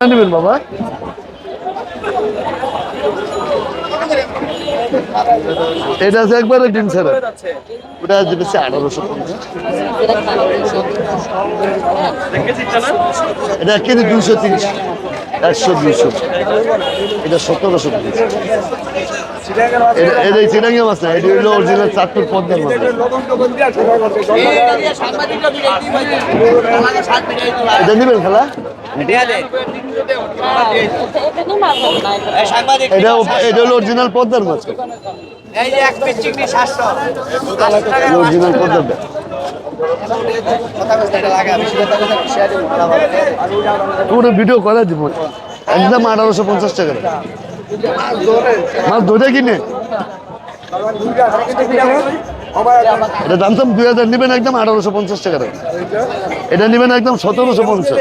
নেবেন বাবা? এটা আছে একবারে ছাড়া। ওটা যেটা আঠারোশো পঞ্চাশ। এটা এক কেজি দুইশো তিরিশ। একশো দুইশো। এটা সতেরোশো এই চিনাঙ্গি মাছ না এটা হইল অরিজিনাল চাঁদপুর পদ্মার মাছ এটা নেবেন খেলা? এটা এটা হলো অরিজিনাল পদ্মার মাছ অরিজিনাল পদ্মার পুরো ভিডিও করে দিব। একদম আঠারোশো পঞ্চাশ টাকা। মাছ ধরে কিনে? এটা দাম দাম দুই হাজার নেবেন একদম আঠারোশো পঞ্চাশ টাকা। এটা নেবেন একদম সতেরোশো পঞ্চাশ।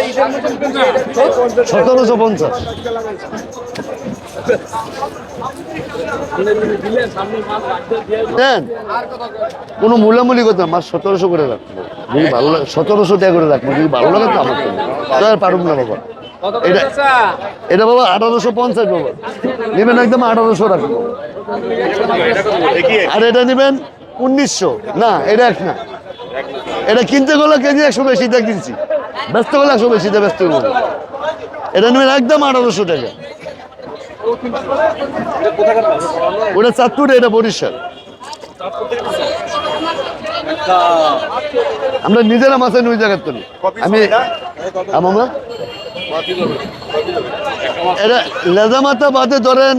সতেরোশো পঞ্চাশ। কোনো মূল্যামূল্য করতে মাছ সতেরোশো করে রাখব। যদি ভালো লাগে সতেরোশো টাকা করে রাখব, যদি ভালো লাগে তো আমার পারুম না বাবা। এটা এটা বাবা আঠারোশো পঞ্চাশ বাবা। নেবেন একদম আঠারোশো রাখব আর এটা নেবেন উনিশশো। না এটা এক না। এটা কিনতে গেলে কেজি একশো বেশিটা কিনছি। ব্যস্ত গেলে একশো বেশিটা ব্যস্ত গেলে। এটা নেবেন একদম আঠারোশো টাকা। ওটা চাঁদপুর এটা বরিশাল। আমরা নিজেরা মাছে ওই জায়গার তুলি। আমি আমরা এটা লেজা মাথা বাদে ধরেন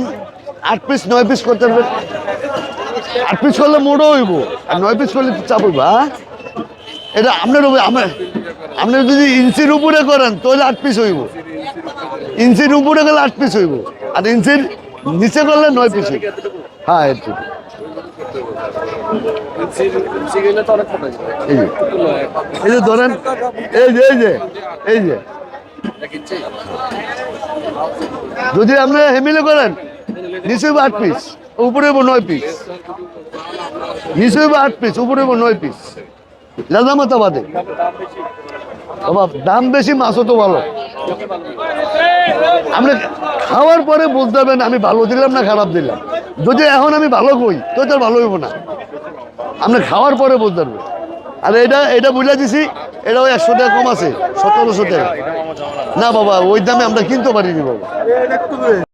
আট পিস নয় পিস করতে হবে। আট পিস করলে মোড়ো হইব, আর নয় পিস করলে চাপ হইব হ্যাঁ? এটা আপনার আমার আপনি যদি ইঞ্চির উপরে করেন, তাহলে আট পিস হইব। ইঞ্চির উপরে গেলে আট পিস হইব, আর ইঞ্চির নিচে করলে নয় পিস হইব। হ্যাঁ একটু এই যে, ধরেন, এই যে এই যে এই যে যদি আপনি হেমিলে করেন নিচে আট পিস উপরে নয় পিস নিচে আট পিস উপরে নয় পিস লাদা বাদে বাবা, দাম বেশি, মাছও তো ভালো। আপনি খাওয়ার পরে বুঝতে পারবেন আমি ভালো দিলাম না খারাপ দিলাম। যদি এখন আমি ভালো কই, তো তার ভালো হইব না। আপনি খাওয়ার পরে বুঝতে পারবেন আর এটা এটা বুঝলে দিছি এটাও একশো টাকা কম আছে, সতেরোশো টাকা। না বাবা, ওই দামে আমরা কিনতে পারিনি বাবা।